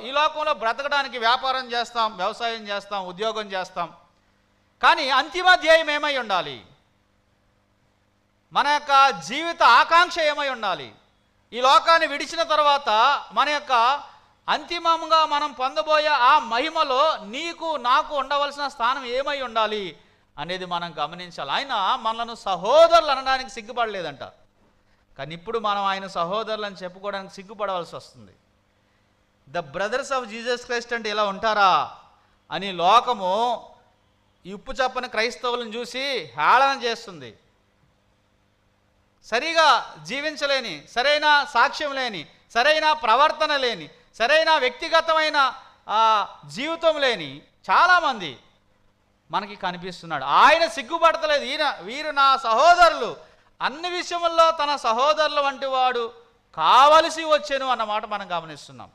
ఈ లోకంలో బ్రతకడానికి వ్యాపారం చేస్తాం వ్యవసాయం చేస్తాం ఉద్యోగం చేస్తాం. కానీ అంతిమ ధ్యేయం ఏమై ఉండాలి? మన యొక్క జీవిత ఆకాంక్ష ఏమై ఉండాలి? ఈ లోకాన్ని విడిచిన తర్వాత మన యొక్క అంతిమంగా మనం పొందబోయే ఆ మహిమలో నీకు నాకు ఉండవలసిన స్థానం ఏమై ఉండాలి అనేది మనం గమనించాలి. ఆయన మనలను సహోదరులు అనడానికి సిగ్గుపడలేదంట. కానీ ఇప్పుడు మనం ఆయన సహోదరులు అని చెప్పుకోవడానికి సిగ్గుపడవలసి వస్తుంది. The brothers of Jesus Christ అంటే ఇలా ఉంటారా? అని లోకము ఈ ఉప్పు చప్పని క్రైస్తవులను చూసి హేళన చేస్తుంది. సరిగా జీవించలేని సరైన సాక్ష్యం లేని సరైన ప్రవర్తన లేని సరైన వ్యక్తిగతమైన జీవితం లేని చాలామంది మనకి కనిపిస్తున్నాడు. ఆయన సిగ్గుపడతలేదు. ఈయన వీరు నా సహోదరులు. అన్ని విషయముల్లో తన సహోదరుల వంటి వాడు కావలసి వచ్చాను అన్నమాట మనం గమనిస్తున్నాం.